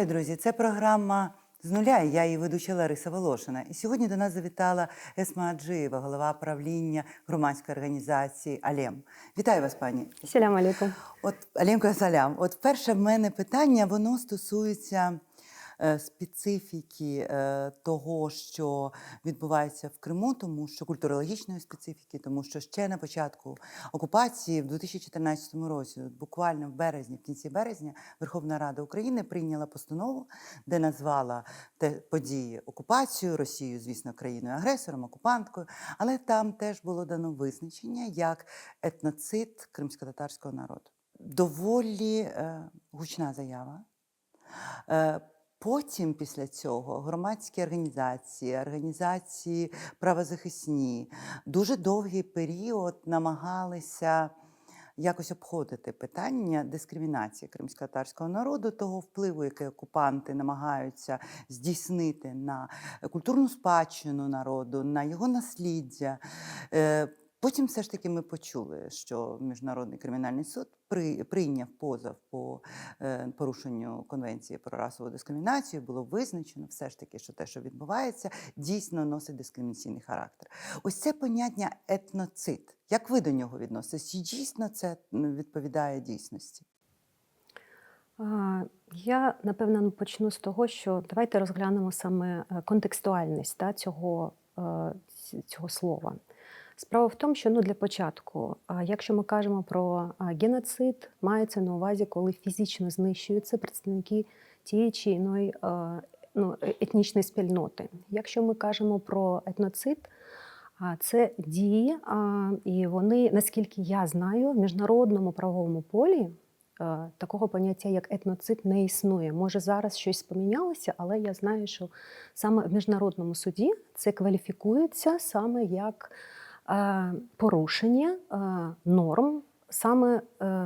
Вітаю, друзі! Це програма з нуля. Я її ведуча Лариса Волошина. І сьогодні до нас завітала Есма Аджиєва, голова правління громадської організації Алем. Вітаю вас, пані. Салям алейкум. От Алємко Салям. От перше в мене питання, воно стосується специфіки е, того, що відбувається в Криму, тому що культурологічної специфіки, тому що ще на початку окупації в 2014 році, буквально в березні, в кінці березня, Верховна Рада України прийняла постанову, де назвала те події окупацію Росію, звісно, країною агресором, окупанткою, але там теж було дано визначення як етноцид кримсько-татарського народу. Доволі е, гучна заява. Е, Потім, після цього, громадські організації, організації правозахисні дуже довгий період намагалися якось обходити питання дискримінації кримсько-татарського народу, того впливу, який окупанти намагаються здійснити на культурну спадщину народу, на його насліддя. Потім все ж таки ми почули, що Міжнародний кримінальний суд при, прийняв позов по е, порушенню конвенції про расову дискримінацію. Було визначено все ж таки, що те, що відбувається, дійсно носить дискримінаційний характер. Ось це поняття етноцид. Як ви до нього відноситесь? Дійсно це відповідає дійсності? Я напевно почну з того, що давайте розглянемо саме е, контекстуальність та, цього, е, цього слова. Справа в тому, що ну, для початку, якщо ми кажемо про геноцид, мається на увазі, коли фізично знищуються представники тієї чи іної ну, е- етнічної спільноти. Якщо ми кажемо про етноцид, це дії, і вони, наскільки я знаю, в міжнародному правовому полі такого поняття, як етноцид, не існує. Може, зараз щось помінялося, але я знаю, що саме в міжнародному суді це кваліфікується саме як порушення е, норм саме е,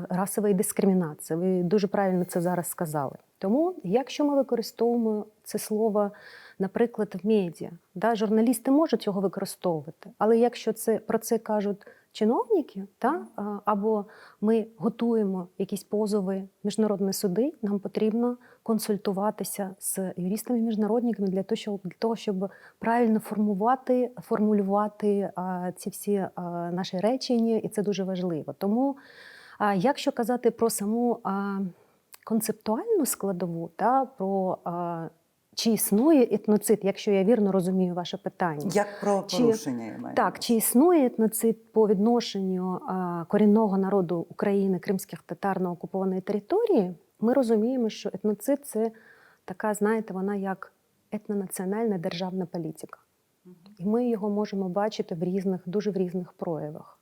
расової дискримінації. Ви дуже правильно це зараз сказали. Тому, якщо ми використовуємо це слово, наприклад, в медіа, да, журналісти можуть його використовувати, але якщо це про це кажуть чиновники, та, або ми готуємо якісь позови міжнародні суди, нам потрібно консультуватися з юристами-міжнародниками для того, щоб, для того, щоб правильно формувати, формулювати ці всі наші речення, і це дуже важливо. Тому, якщо казати про саму концептуальну складову, та, про чи існує етноцид, якщо я вірно розумію ваше питання. Як про порушення я маю? Так, чи існує етноцид по відношенню а, корінного народу України, кримських татар на окупованій території? Ми розуміємо, що етноцид це така, знаєте, вона як етнонаціональна державна політика. І ми його можемо бачити в різних, дуже в різних проявах.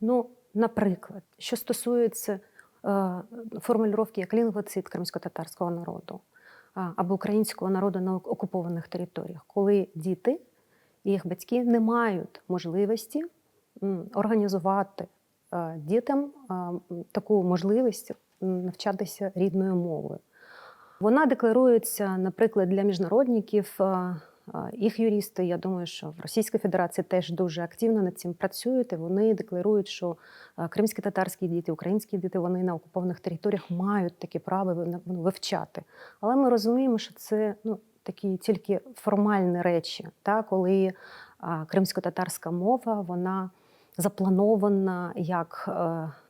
Ну, наприклад, що стосується е, формулювання як лінгвоцид кримсько-татарського народу або українського народу на окупованих територіях, коли діти і їх батьки не мають можливості організувати е, дітям е, таку можливість навчатися рідною мовою. Вона декларується, наприклад, для міжнародників. Їх юристи, я думаю, що в Російській Федерації теж дуже активно над цим працюють. і Вони декларують, що кримські татарські діти, українські діти вони на окупованих територіях мають таке право ну, вивчати. Але ми розуміємо, що це ну, такі тільки формальні речі, та, коли кримсько-татарська мова вона запланована як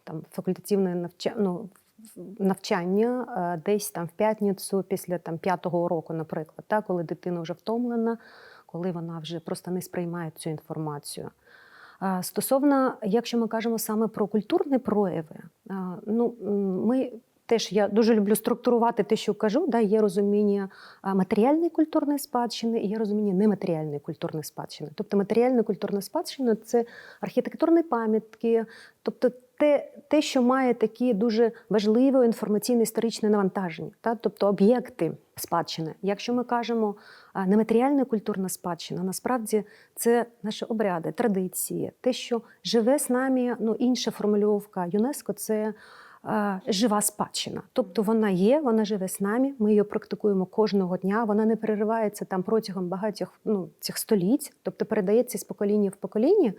там, факультативне навчання. Ну, навчання е, десь там в п'ятницю після там п'ятого року, наприклад, та, коли дитина вже втомлена, коли вона вже просто не сприймає цю інформацію. Стосовно, якщо ми кажемо саме про культурні прояви, ну ми теж я дуже люблю структурувати те, що кажу. Да, є розуміння матеріальної культурної спадщини і є розуміння нематеріальної культурної спадщини. Тобто матеріальна культурна спадщина це архітектурні пам'ятки, тобто те, те, що має такі дуже важливе інформаційно-історичне навантаження, та? тобто об'єкти спадщини. Якщо ми кажемо нематеріальна культурна спадщина, насправді це наші обряди, традиції, те, що живе з нами, ну інша формульовка ЮНЕСКО це жива спадщина. Тобто вона є, вона живе з нами, ми її практикуємо кожного дня, вона не переривається там протягом багатьох ну, цих століть, тобто передається з покоління в покоління.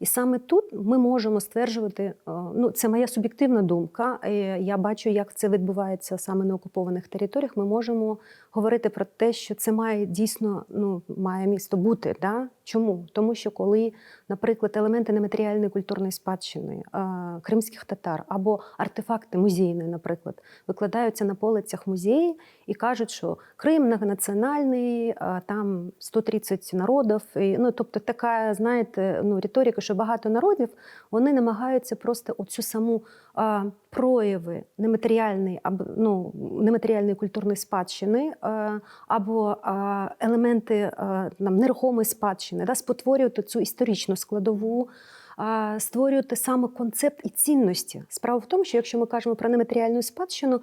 І саме тут ми можемо стверджувати, е, ну це моя суб'єктивна думка. е, Я бачу, як це відбувається саме на окупованих територіях. Ми можемо говорити про те, що це має дійсно ну, має місто бути. Да? Чому? Тому що коли, наприклад, елементи нематеріальної культурної спадщини е, кримських татар або артефакти музейні, наприклад, викладаються на полицях музеї і кажуть, що Крим многонаціональний, е, там 130 народів. І, ну, тобто така, знаєте, ну, риторика, що багато народів, вони намагаються просто оцю саму а, прояви нематеріальної або ну, нематеріальної культурної спадщини а, або а, елементи а, нам нерухомої спадщини, да, спотворювати цю історичну складову. Створювати саме концепт і цінності. Справа в тому, що якщо ми кажемо про нематеріальну спадщину,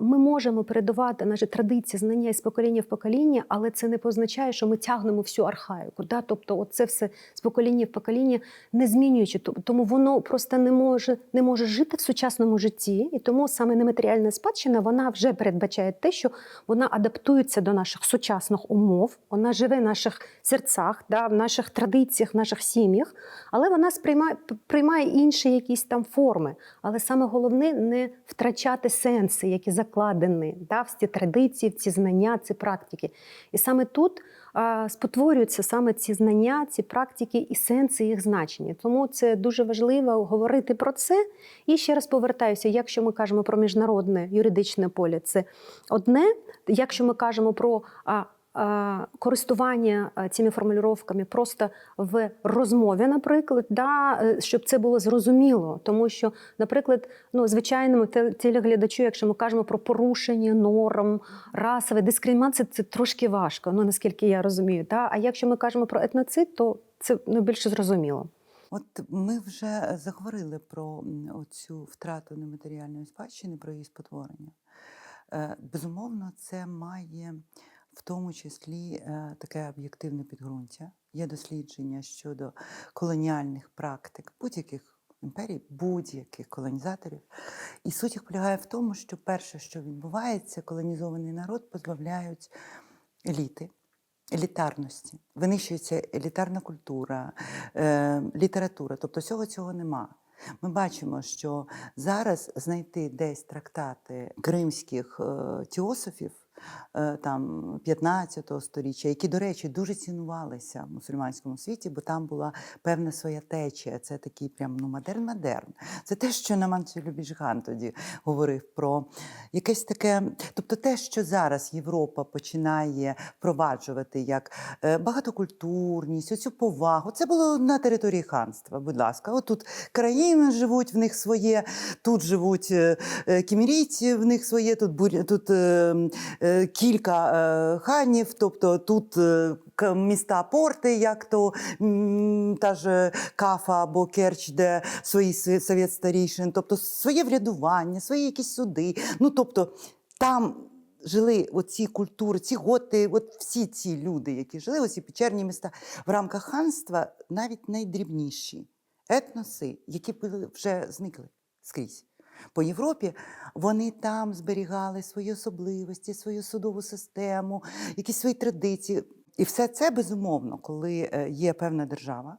ми можемо передавати наші традиції, знання із покоління в покоління, але це не позначає, що ми тягнемо всю архаїку. Да? Тобто, це все з покоління в покоління не змінюючи, тому воно просто не може, не може жити в сучасному житті, і тому саме нематеріальна спадщина вона вже передбачає те, що вона адаптується до наших сучасних умов, вона живе в наших серцях, да, в наших традиціях, в наших сім'ях, але вона сприймає приймає інші якісь там форми. Але саме головне не втрачати сенси, які закладені да, в ці традиції, в ці знання, ці практики. І саме тут а, спотворюються саме ці знання, ці практики і сенси їх значення. Тому це дуже важливо говорити про це. І ще раз повертаюся: якщо ми кажемо про міжнародне юридичне поле, це одне. Якщо ми кажемо про а, користування цими формулюваннями просто в розмові, наприклад, да, е, щоб це було зрозуміло. Тому що, наприклад, ну, звичайному те- телеглядачу, якщо ми кажемо про порушення норм, расове дискримінація, це трошки важко, ну наскільки я розумію. Да? А якщо ми кажемо про етноцид, то це ну, більше зрозуміло. От ми вже заговорили про м, оцю втрату нематеріальної спадщини, про її спотворення. Е, Безумовно, це має в тому числі е, таке об'єктивне підґрунтя. Є дослідження щодо колоніальних практик будь-яких імперій, будь-яких колонізаторів. І суть їх полягає в тому, що перше, що відбувається, колонізований народ позбавляють еліти. Елітарності, винищується елітарна культура, е, література, тобто всього цього нема. Ми бачимо, що зараз знайти десь трактати кримських е, теософів там 15 століття, які, до речі, дуже цінувалися в мусульманському світі, бо там була певна своя течія. Це такий прям ну модерн-модерн. Це те, що Наман Любіжган тоді говорив про якесь таке, тобто те, що зараз Європа починає впроваджувати як е, багатокультурність, оцю повагу. Це було на території ханства. Будь ласка, отут країни живуть, в них своє, тут живуть е, е, кімірійці, в них своє, тут тут е, е, кілька е, ханів, тобто тут. е, Міста порти, як то та ж Кафа або Керч, де свої совєт старішин, тобто своє врядування, свої якісь суди. Ну тобто там жили оці культури, ці готи, от всі ці люди, які жили, оці печерні міста в рамках ханства, навіть найдрібніші етноси, які вже зникли скрізь. По Європі вони там зберігали свої особливості, свою судову систему, якісь свої традиції. І все це безумовно, коли е, є певна держава,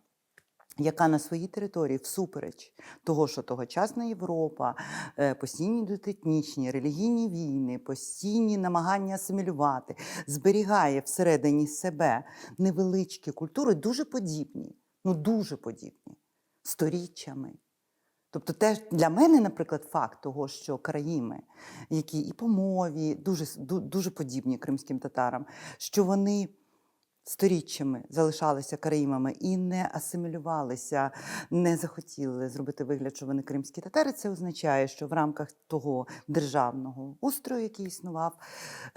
яка на своїй території, всупереч того, що тогочасна Європа, е, постійні дотетнічні, релігійні війни, постійні намагання асимілювати, зберігає всередині себе невеличкі культури, дуже подібні, ну дуже подібні, сторіччями. Тобто, теж для мене, наприклад, факт того, що країни, які і по мові дуже, дуже подібні кримським татарам, що вони сторіччями залишалися караїмами і не асимілювалися, не захотіли зробити вигляд, що вони кримські татари. Це означає, що в рамках того державного устрою, який існував,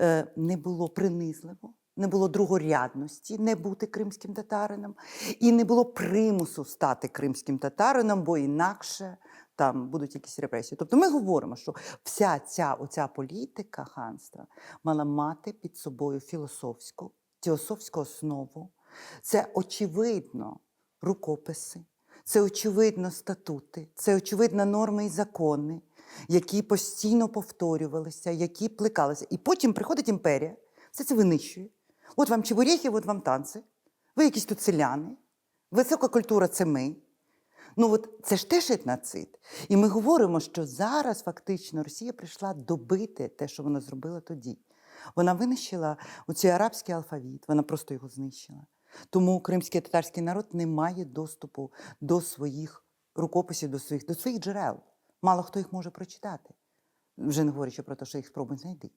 е, не було принизливо. Не було другорядності не бути кримським татарином, і не було примусу стати кримським татарином, бо інакше там будуть якісь репресії. Тобто ми говоримо, що вся ця оця політика ханства мала мати під собою філософську, теософську основу. Це очевидно рукописи, це очевидно статути, це очевидно норми і закони, які постійно повторювалися, які плекалися. І потім приходить імперія, все це винищує. От вам чебурехи, от вам танці. Ви якісь тут селяни. Висока культура це ми. Ну от це ж теж етноцид. І ми говоримо, що зараз фактично Росія прийшла добити те, що вона зробила тоді. Вона винищила оцей арабський алфавіт, вона просто його знищила. Тому кримський татарський народ не має доступу до своїх рукописів, до своїх, до своїх джерел. Мало хто їх може прочитати, вже не говорячи про те, що їх спробуй знайти.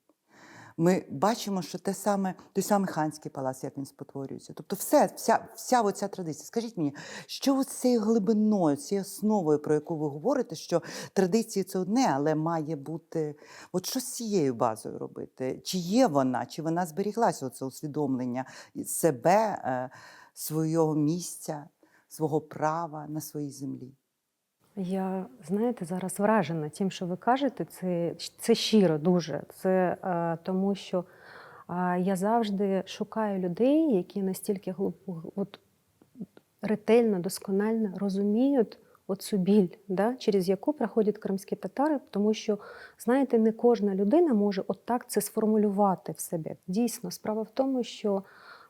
Ми бачимо, що те саме, той самий ханський палац, як він спотворюється. Тобто, все, вся, вся оця традиція. Скажіть мені, що з цією глибиною, цією основою, про яку ви говорите, що традиції це одне, але має бути от що з цією базою робити? Чи є вона, чи вона зберіглася, оце усвідомлення себе, е, свого місця, свого права на своїй землі? Я знаєте, зараз вражена тим, що ви кажете, це, це щиро дуже. Це е, тому, що е, я завжди шукаю людей, які настільки от, ретельно, досконально розуміють оцю біль, да, через яку проходять кримські татари, тому що, знаєте, не кожна людина може отак це сформулювати в себе. Дійсно, справа в тому, що,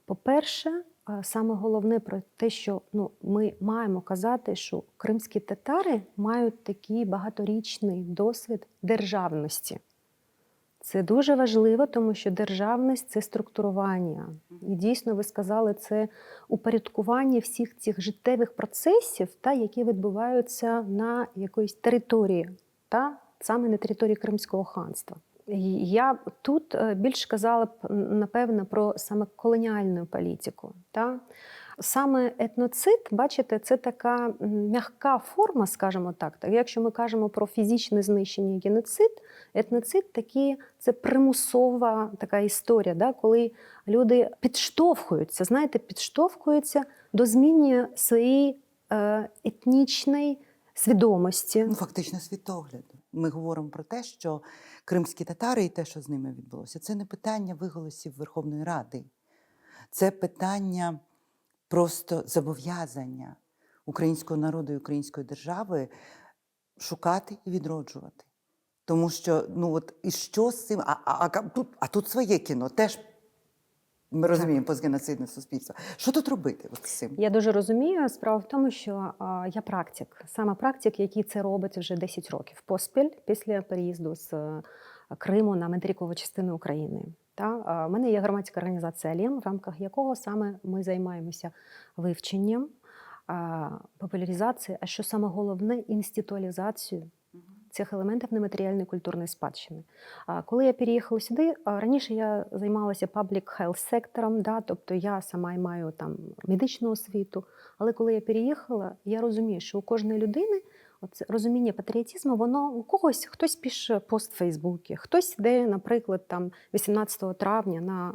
по-перше, Саме головне про те, що ну, ми маємо казати, що кримські татари мають такий багаторічний досвід державності. Це дуже важливо, тому що державність це структурування. І дійсно, ви сказали, це упорядкування всіх цих життєвих процесів, та, які відбуваються на якоїсь території, та, саме на території Кримського ханства. Я тут е, більш казала б напевно про саме колоніальну політику. Та? Саме етноцид, бачите, це така м'яка форма, скажімо так. Так, Якщо ми кажемо про фізичне знищення і геноцид, етноцид такі, це примусова така історія, да? коли люди підштовхуються, знаєте, підштовхуються до зміни своєї е, етнічної свідомості. Ну, фактично світогляду. Ми говоримо про те, що кримські татари і те, що з ними відбулося, це не питання виголосів Верховної Ради, це питання просто зобов'язання українського народу і української держави шукати і відроджувати. Тому що, ну от і що з цим? А, а, а, тут, а тут своє кіно теж. Ми розуміємо постгеноцидне суспільство. Що тут робити от з цим? Я дуже розумію. Справа в тому, що а, я практик, саме практик, який це робить вже 10 років поспіль після переїзду з е, Криму на материкову частину України. Та в мене є громадська організація Алєм, в рамках якого саме ми займаємося вивченням, а, популяризацією, а що саме головне інституалізацією цих елементів нематеріальної культурної спадщини. А коли я переїхала сюди, раніше я займалася public health сектором, да, тобто я сама маю там медичну освіту. Але коли я переїхала, я розумію, що у кожної людини Оце розуміння патріотизму, воно у когось хтось пише пост в Фейсбуці, хтось йде, наприклад, там 18 травня на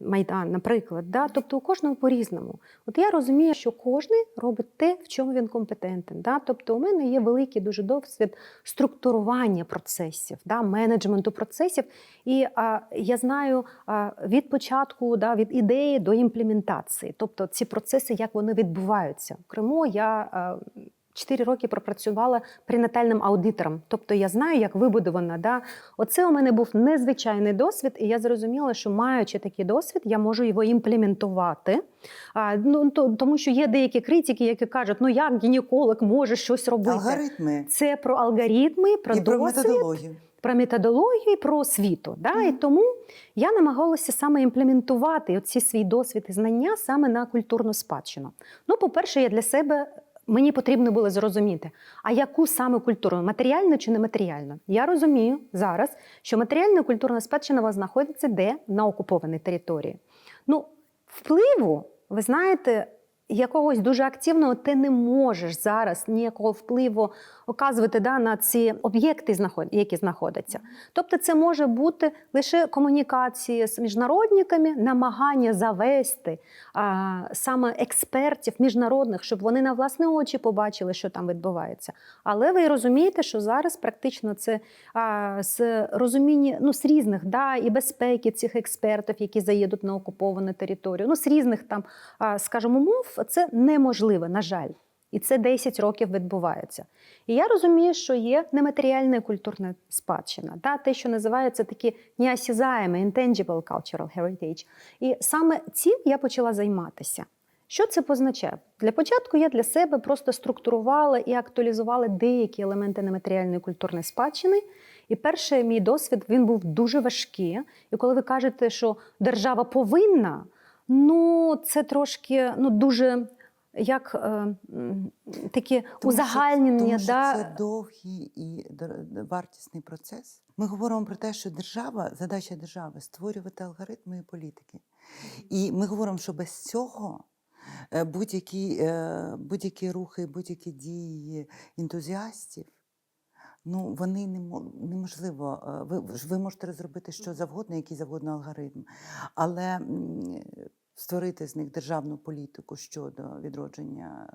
е, Майдан, наприклад. Да? Тобто у кожного по-різному. От я розумію, що кожен робить те, в чому він компетентен. Да? Тобто, у мене є великий дуже досвід структурування процесів, да? менеджменту процесів. І е, я знаю е, від початку, да, від ідеї до імплементації. Тобто ці процеси, як вони відбуваються. В Криму я. Е, Чотири роки пропрацювала пренатальним аудитором. Тобто я знаю, як вибудована. Да? Оце у мене був незвичайний досвід, і я зрозуміла, що маючи такий досвід, я можу його імплементувати. А, ну, то, Тому що є деякі критики, які кажуть, ну як гінеколог може щось робити. Алгоритми. Це про алгоритми, про і досвід. про методологію. Про методологію і про освіту. Да? Mm. І тому я намагалася саме імплементувати ці свій досвід і знання саме на культурну спадщину. Ну, по-перше, я для себе Мені потрібно було зрозуміти, а яку саме культуру матеріальну чи нематеріальну? Я розумію зараз, що матеріальна культурна спадщина у вас знаходиться де на окупованій території. Ну, впливу, ви знаєте, якогось дуже активного ти не можеш зараз ніякого впливу оказувати да, на ці об'єкти, які знаходяться. Тобто, це може бути лише комунікації з міжнародниками, намагання завести а, саме експертів міжнародних, щоб вони на власні очі побачили, що там відбувається. Але ви розумієте, що зараз практично це а, з розуміння ну, з різних да, і безпеки цих експертів, які заїдуть на окуповану територію, ну, з різних там, а, скажімо, мов, це неможливо, на жаль. І це 10 років відбувається. І я розумію, що є нематеріальна культурна спадщина, да, те, що називається такі неосязаєме, intangible cultural heritage. І саме цим я почала займатися. Що це позначає? Для початку я для себе просто структурувала і актуалізувала деякі елементи нематеріальної культурної спадщини. І перший мій досвід він був дуже важкий. І коли ви кажете, що держава повинна, ну це трошки ну дуже як е, такі Тому що- узагальнення. Тому що да, це довгий і вартісний процес. Ми говоримо про те, що держава, задача держави створювати алгоритми і політики. І ми говоримо, що без цього е, будь-які, е, будь-які рухи, будь-які дії ентузіастів. Ну, вони не мо- неможливо. е, Ви, ви можете розробити що завгодно, який завгодно алгоритм, але створити з них державну політику щодо відродження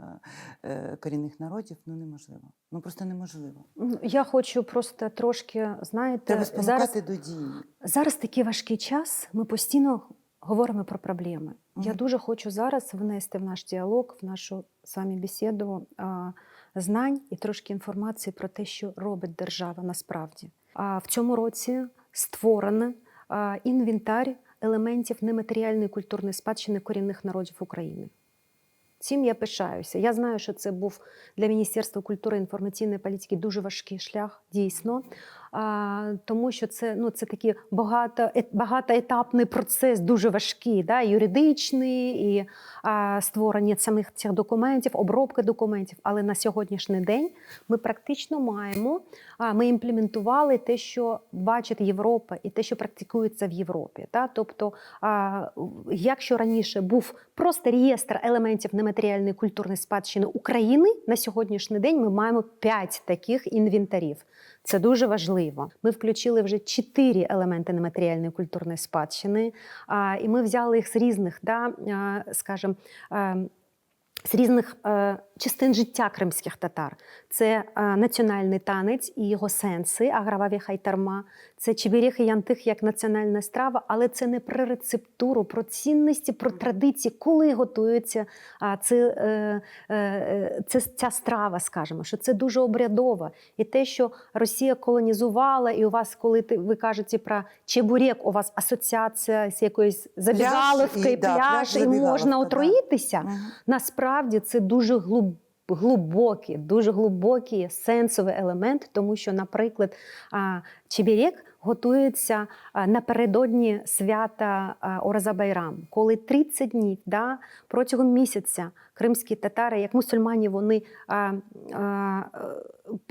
е, корінних народів ну неможливо. Ну просто неможливо. Я хочу просто трошки, знаєте, Треба зараз, до дії. зараз такий важкий час. Ми постійно говоримо про проблеми. Я дуже хочу зараз внести в наш діалог, в нашу з вами бесіду знань і трошки інформації про те, що робить держава насправді. А в цьому році створено інвентар елементів нематеріальної культурної спадщини корінних народів України. Цим я пишаюся. Я знаю, що це був для Міністерства культури і інформаційної політики дуже важкий шлях, дійсно. Тому що це, ну, це такий багато, е- багатоетапний процес, дуже важкий, да, юридичний, і а, створення самих цих документів, обробка документів. Але на сьогоднішній день ми практично маємо, а, ми імплементували те, що бачить Європа, і те, що практикується в Європі. Да? Тобто, а, якщо раніше був просто реєстр елементів нематеріальної культурної спадщини України, на сьогоднішній день ми маємо 5 таких інвентарів. Це дуже важливо. Ми включили вже чотири елементи нематеріальної культурної спадщини, і ми взяли їх з різних, да, скажімо, з різних е, частин життя кримських татар. Це е, національний танець і його сенси, аграваві хайтарма, це чебіріх і янтих як національна страва, але це не про рецептуру, про цінності, про традиції, коли готується а, це, е, е, це, ця страва, скажімо, що це дуже обрядово. І те, що Росія колонізувала, і у вас, коли ти, ви кажете про чебурек, у вас асоціація з якоюсь забігаловкою, і, да, пляж, і можна да. отруїтися. Мгм. Насправді це дуже глиб, глибокий, дуже глибокий сенсовий елемент, тому що, наприклад, чебірек готується напередодні свята а, Ораза-Байрам, коли 30 днів да, протягом місяця кримські татари, як мусульмані, вони а, а,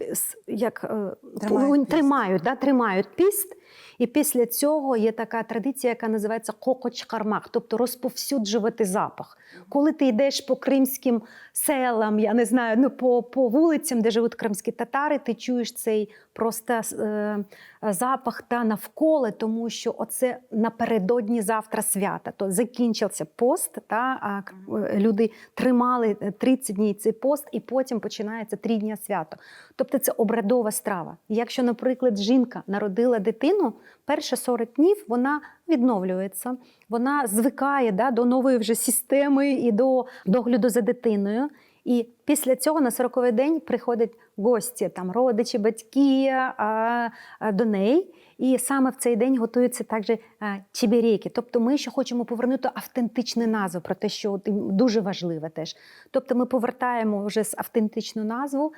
е, як, е, Тримають піст. тримають, да, тримають піст. І після цього є така традиція, яка називається кокоч-кармах, тобто розповсюджувати запах. Коли ти йдеш по кримським селам, я не знаю, ну по, по вулицям, де живуть кримські татари, ти чуєш цей просто е, запах та навколо, тому що оце напередодні завтра свята. То закінчився пост, та а е, люди тримали е, 30 днів цей пост, і потім починається три дня свято. Тобто це обрядова страва. Якщо, наприклад, жінка народила дитину, перші 40 днів вона відновлюється, вона звикає да, до нової вже системи і до догляду за дитиною. І після цього на 40-й день приходять гості, там родичі, батьки а, а, до неї. І саме в цей день готуються також чебірейки. Тобто ми ще хочемо повернути автентичну назву, про те, що дуже важливе теж. Тобто ми повертаємо вже з автентичну назву.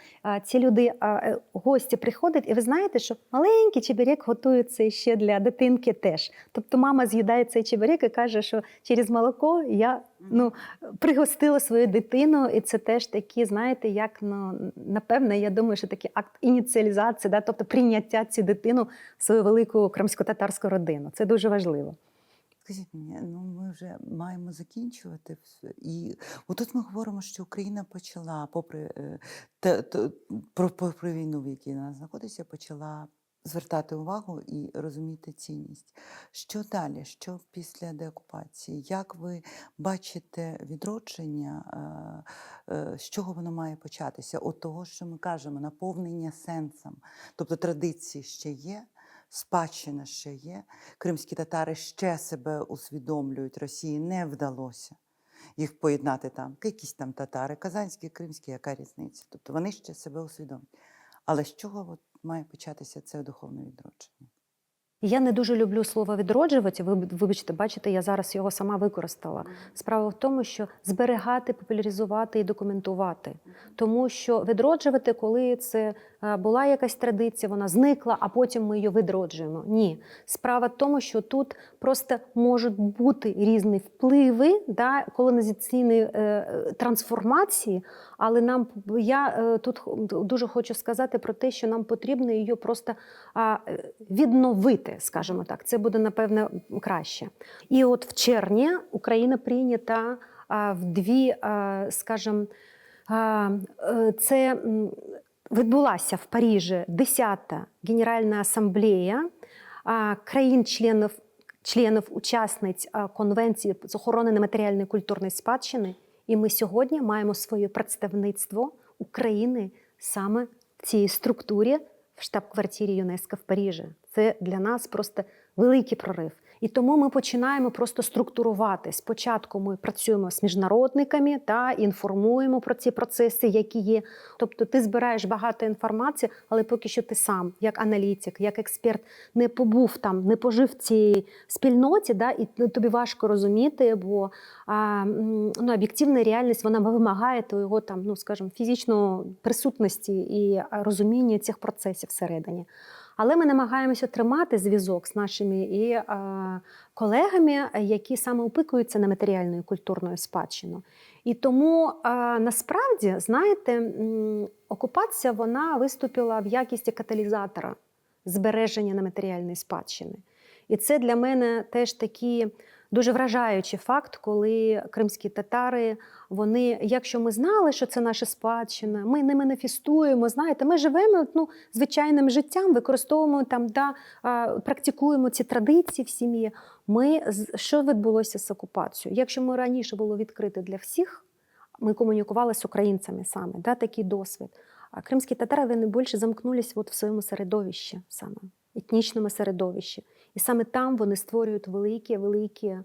Ці люди, е, гості приходять, і ви знаєте, що маленький чебірек готується ще для дитинки теж. Тобто мама з'їдає цей чебірек і каже, що через молоко я ну, пригостила свою дитину, і це теж такі, знаєте, як ну, напевне, я думаю, що такий акт ініціалізації, да, тобто прийняття цю дитину в свою велику кримсько-татарську родину. Це дуже важливо. Скажіть мені, ну ми вже маємо закінчувати. все. І отут ми говоримо, що Україна почала, попри е, те, те- про, попри війну, в якій вона знаходиться, почала звертати увагу і розуміти цінність. Що далі? Що після деокупації? Як ви бачите відродження? е, е, З чого воно має початися? От того, що ми кажемо, наповнення сенсом. Тобто традиції ще є, спадщина ще є. Кримські татари ще себе усвідомлюють, Росії не вдалося їх поєднати там. Якісь там татари, казанські, кримські, яка різниця? Тобто вони ще себе усвідомлюють. Але з чого от має початися це духовне відродження? Я не дуже люблю слово відроджувати. Ви вибачте, бачите, я зараз його сама використала. Справа в тому, що зберігати, популяризувати і документувати. Тому що відроджувати, коли це е, була якась традиція, вона зникла, а потім ми її відроджуємо. Ні. Справа в тому, що тут просто можуть бути різні впливи да, колонізаційної е, трансформації, але нам я е, тут дуже хочу сказати про те, що нам потрібно її просто е, відновити, скажімо так. Це буде напевне краще. І от в червні Україна прийнята в дві, скажімо, е, це відбулася в Парижі 10-та Генеральна асамблея країн-членів членів учасниць конвенції з охорони нематеріальної культурної спадщини. І ми сьогодні маємо своє представництво України саме в цій структурі в штаб-квартирі ЮНЕСКО в Парижі. Це для нас просто великий прорив. І тому ми починаємо просто структурувати. Спочатку ми працюємо з міжнародниками та інформуємо про ці процеси, які є. Тобто ти збираєш багато інформації, але поки що ти сам, як аналітик, як експерт, не побув там, не пожив в цій спільноті, да, і тобі важко розуміти, бо а, ну, об'єктивна реальність вона вимагає твого там, ну скажімо, фізичної присутності і розуміння цих процесів всередині. Але ми намагаємося тримати зв'язок з нашими і е, колегами, які саме опікуються і культурною спадщину. І тому е, насправді, знаєте, окупація вона виступила в якісті каталізатора збереження нематеріальної спадщини. І це для мене теж такий дуже вражаючий факт, коли кримські татари, вони, якщо ми знали, що це наша спадщина, ми не маніфестуємо, знаєте, ми живемо ну, звичайним життям, використовуємо там, да, практикуємо ці традиції в сім'ї. Ми що відбулося з окупацією? Якщо ми раніше було відкрите для всіх, ми комунікували з українцями саме, да, такий досвід. А кримські татари вони більше замкнулись от в своєму середовищі саме, етнічному середовищі. І саме там вони створюють великі, великі,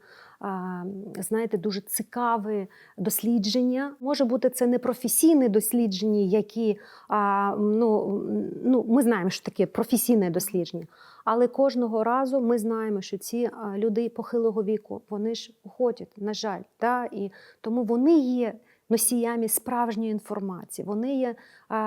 знаєте, дуже цікаві дослідження. Може бути, це не професійні дослідження, які ну, ну, ми знаємо, що таке професійне дослідження. Але кожного разу ми знаємо, що ці люди похилого віку вони ж уходять, на жаль, да? і тому вони є носіями справжньої інформації, вони є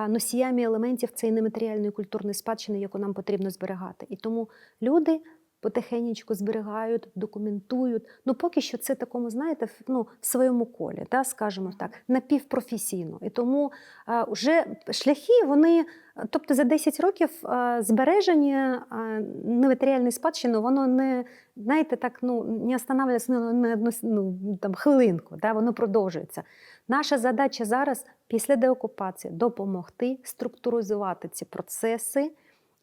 носіями елементів цієї нематеріальної культурної спадщини, яку нам потрібно зберігати. І тому люди потихенечку зберігають, документують. Ну, поки що це такому, знаєте, ну, в своєму колі, да, скажімо так, напівпрофесійно. І тому а, вже шляхи, вони, тобто за 10 років а, збереження а, нематеріальної спадщини, воно не, знаєте, так, ну, не останавливається ну, на одну ну, там, хвилинку, да, воно продовжується. Наша задача зараз, після деокупації, допомогти структуризувати ці процеси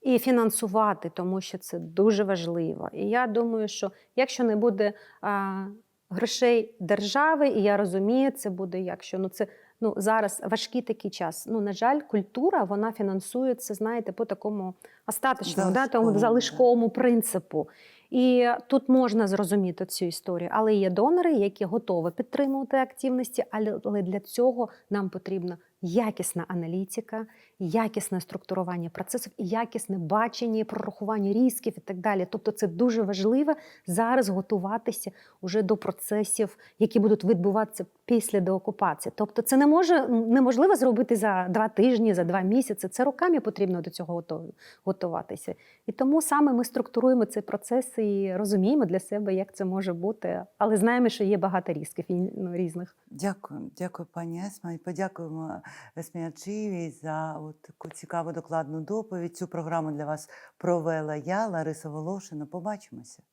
і фінансувати, тому що це дуже важливо. І я думаю, що якщо не буде а, грошей держави, і я розумію, це буде якщо ну це. Ну, зараз важкий такий час. Ну, на жаль, культура вона фінансується, знаєте, по такому остаточному, да, тому Залишковому, принципу. І тут можна зрозуміти цю історію. Але є донори, які готові підтримувати активності, але для цього нам потрібна якісна аналітика, якісне структурування процесів, і якісне бачення, прорахування ризиків і так далі. Тобто, це дуже важливо зараз готуватися уже до процесів, які будуть відбуватися після деокупації. Тобто, це не може неможливо зробити за два тижні, за два місяці. Це роками потрібно до цього готуватися. І тому саме ми структуруємо цей процес і розуміємо для себе, як це може бути, але знаємо, що є багато ризиків і, ну, різних. Дякую, дякую, пані Есма. І подякуємо Есмі за от таку цікаву докладну доповідь. Цю програму для вас провела я, Лариса Волошина. Побачимося.